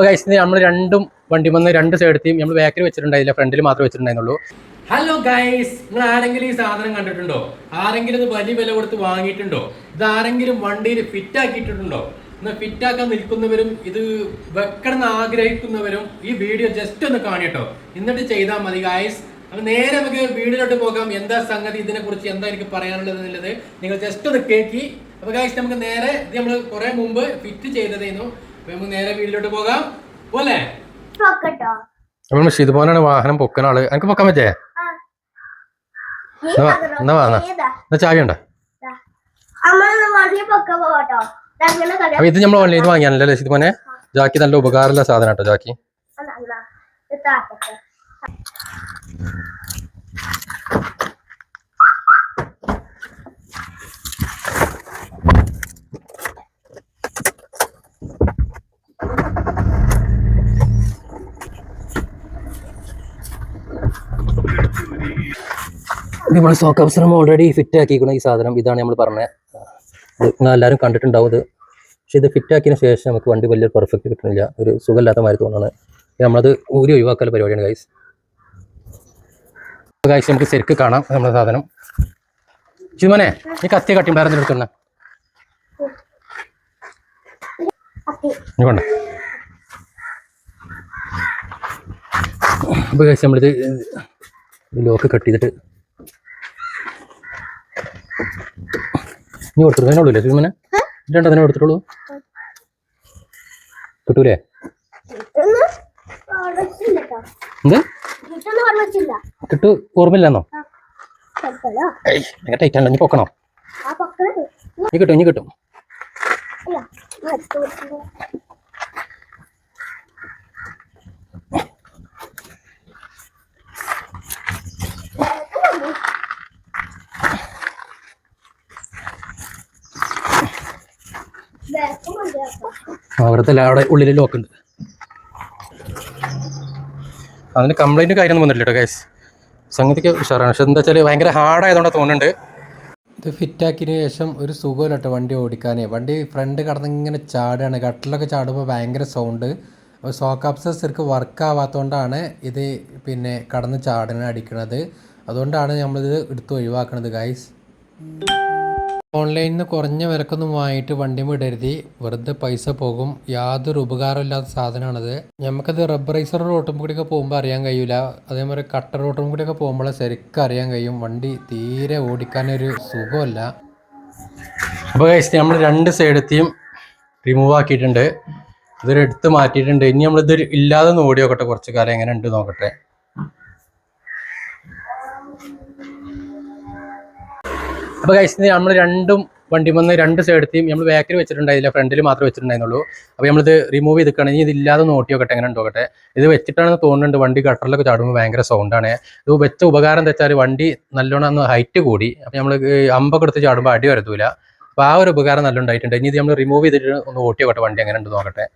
അപ്പോൾ ഗൈസ് നമ്മൾ രണ്ടും വണ്ടി വന്ന് രണ്ട് സൈഡത്തെയും നമ്മൾ ബാക്കിൽ വെച്ചിട്ടുണ്ടായില്ല ഫ്രണ്ടിൽ മാത്രമേ വെച്ചിട്ടുണ്ടായിരുന്നുള്ളൂ. ഹലോ ഗൈസ് നിങ്ങൾ ആരെങ്കിലും ഈ സാധനം കണ്ടിട്ടുണ്ടോ? ആരെങ്കിലും വലിയ വില കൊടുത്ത് വാങ്ങിയിട്ടുണ്ടോ? ഇത് ആരെങ്കിലും വണ്ടിയിൽ ഫിറ്റ് ആക്കിയിട്ടുണ്ടോ? എന്നാൽ ഫിറ്റ് ആക്കാൻ നിൽക്കുന്നവരും ഇത് വെക്കണം ആഗ്രഹിക്കുന്നവരും ഈ വീഡിയോ ജസ്റ്റ് ഒന്ന് കാണിട്ടോ. എന്നിട്ട് ചെയ്താൽ മതി ഗൈസ് അപ്പൊ നേരെ നമുക്ക് വീഡിയോയിലോട്ട് പോകാം. എന്താ സംഗതി ഇതിനെ കുറിച്ച് എന്താ എനിക്ക് പറയാനുള്ളത് എന്നുള്ളത് നിങ്ങൾ ജസ്റ്റ് ഒന്ന് കേൾക്കി അപ്പൊ ഗൈസ് നമുക്ക് നേരെ ഇത് നമ്മൾ കുറെ മുമ്പ് ഫിറ്റ് ചെയ്തതായിരുന്നു അപ്പൊ നമുക്ക് നേരെ വീഡിയോയിലോട്ട് പോകാം. പോലെ നോക്കട്ടോ നമ്മൾ വാഹനം പൊക്കുന്ന ആൾ. എനിക്ക് പൊക്കാൻ പറ്റേ? എന്നാ വാ, എന്നാ ചാവി ഉണ്ടോ? അപ്പൊ ഇത് നമ്മൾ ഓൺലൈനിൽ വാങ്ങിയാണല്ലേ ഷിതുപോനെ ജാക്കി നല്ല ഉപകാരമുള്ള സാധനം കേട്ടോ ജാക്കി. നമ്മൾ സോക്ക് അവസരം ഓൾറെഡി ഫിറ്റ് ആക്കിയിരിക്കുന്ന ഈ സാധനം. ഇതാണ് നമ്മൾ പറഞ്ഞത് നിങ്ങൾ എല്ലാവരും കണ്ടിട്ടുണ്ടാവും ഇത്. പക്ഷെ ഇത് ഫിറ്റ് ആക്കിയതിന് ശേഷം നമുക്ക് വണ്ടി വലിയൊരു പെർഫെക്റ്റ് കിട്ടുന്നില്ല. ഒരു സുഖമില്ലാത്ത മാതിരി തോന്നുന്നത് നമ്മളത് ഊരി ഒഴിവാക്കൽ പരിപാടിയാണ് ഗൈസ് ഗൈസ് നമുക്ക് ശരിക്ക് കാണാം നമ്മുടെ സാധനം. ചുമനെ ഈ കത്തി കട്ടി കൊണ്ട അപ്പോൾ ഗൈസ് നമ്മളിത് ലോക്ക് കട്ട് ചെയ്തിട്ട്. നീ കൊടുത്തിട്ട് അതിനുള്ളൂ ഇല്ലേ ചുമനെ രണ്ടതിനെ കൊടുത്തിട്ടുള്ളൂ. കിട്ടൂലേ? എന്ത്? കിട്ടു ഓർമ്മയില്ലെന്നോ? നീ ഭയങ്കര ടൈറ്റ് ഇനി പൊക്കണോ? നീ കിട്ടും നീ കിട്ടും. അവിടുത്തെ അവിടെ ഉള്ളിൽ ലോക്ക് ഉണ്ട്. അതിന് കംപ്ലൈന്റ് കാര്യമൊന്നും വന്നില്ല കേട്ടോ ഗൈസ് സംഗതിക്ക് ഉഷാറാണ്. പക്ഷെ എന്താ വെച്ചാൽ ഭയങ്കര ഹാർഡായതുകൊണ്ട് തോന്നുന്നുണ്ട്. ഇത് ഫിറ്റാക്കിയതിന് ശേഷം ഒരു സുഖമില്ല കേട്ടോ വണ്ടി ഓടിക്കാൻ വണ്ടി ഫ്രണ്ട് കടന്ന് ഇങ്ങനെ ചാടുകയാണ് ഗട്ടറിലൊക്കെ ചാടുമ്പോൾ ഭയങ്കര സൗണ്ട് അപ്പോൾ സോക്കാപ്സ് ശരിക്കും വർക്ക് ആവാത്തതുകൊണ്ടാണ് ഇത് പിന്നെ കടന്ന് ചാടന അടിക്കുന്നത് അതുകൊണ്ടാണ് നമ്മളിത് എടുത്ത് ഒഴിവാക്കണത് ഗൈസ് ഓൺലൈനിൽ നിന്ന് കുറഞ്ഞ വിലക്കൊന്നും വാങ്ങിയിട്ട് വണ്ടി വിടരുതി. വെറുതെ പൈസ പോകും. യാതൊരു ഉപകാരമില്ലാത്ത സാധനമാണത്. നമുക്കത് റബ്ബറൈസർ റോട്ടും കൂടിയൊക്കെ പോകുമ്പോൾ അറിയാൻ കഴിയില്ല അതേമാതിരി കട്ടർ റോട്ടും കൂടിയൊക്കെ പോകുമ്പോൾ ശരിക്കും അറിയാൻ കഴിയും. വണ്ടി തീരെ ഓടിക്കാനൊരു സുഖമല്ല അപ്പോൾ കഴിച്ച് നമ്മൾ രണ്ട് സൈഡത്തെയും റിമൂവ് ആക്കിയിട്ടുണ്ട്. ഇതൊരു എടുത്ത് മാറ്റിയിട്ടുണ്ട്. ഇനി നമ്മളിതൊരു ഇല്ലാതെ ഓടി നോക്കട്ടെ കുറച്ച് കാലം. എങ്ങനെ ഉണ്ട് നോക്കട്ടെ. അപ്പോൾ കഴിച്ചത് നമ്മൾ രണ്ടും വണ്ടി വന്ന് രണ്ട് സൈഡത്തെയും നമ്മൾ ബാക്കിൽ വെച്ചിട്ടുണ്ടായില്ല ഫ്രണ്ടിൽ മാത്രമേ വെച്ചിട്ടുണ്ടായിരുന്നുള്ളൂ. അപ്പോൾ നമ്മളിത് റിമൂവ് ചെയ്തിട്ടാണ് ഇനി ഇതില്ലാതെ നോട്ടി നോക്കട്ടെ എങ്ങനെ ഉണ്ടോക്കട്ടെ. ഇത് വെച്ചിട്ടാണെന്ന് തോന്നുന്നുണ്ട് വണ്ടി ഗട്ടറിലൊക്കെ ചാടുമ്പോൾ ഭയങ്കര സൗണ്ടാണ് ഇത് വെച്ച ഉപകാരം എന്താ വെച്ചാൽ വണ്ടി നല്ലോണം ഒന്ന് ഹൈറ്റ് കൂടി. അപ്പോൾ നമ്മൾ അമ്പൊക്കെ എടുത്ത് ചാടുമ്പോൾ അടി വരത്തൂല. അപ്പോൾ ആ ഒരു ഉപകാരം നല്ല ഉണ്ടായിട്ടുണ്ട്. ഇനി ഇത് നമ്മൾ റിമൂവ് ചെയ്തിട്ട് ഒന്ന് ഓട്ടി നോക്കട്ടെ വണ്ടി എങ്ങനെ ഉണ്ട് നോക്കട്ടെ.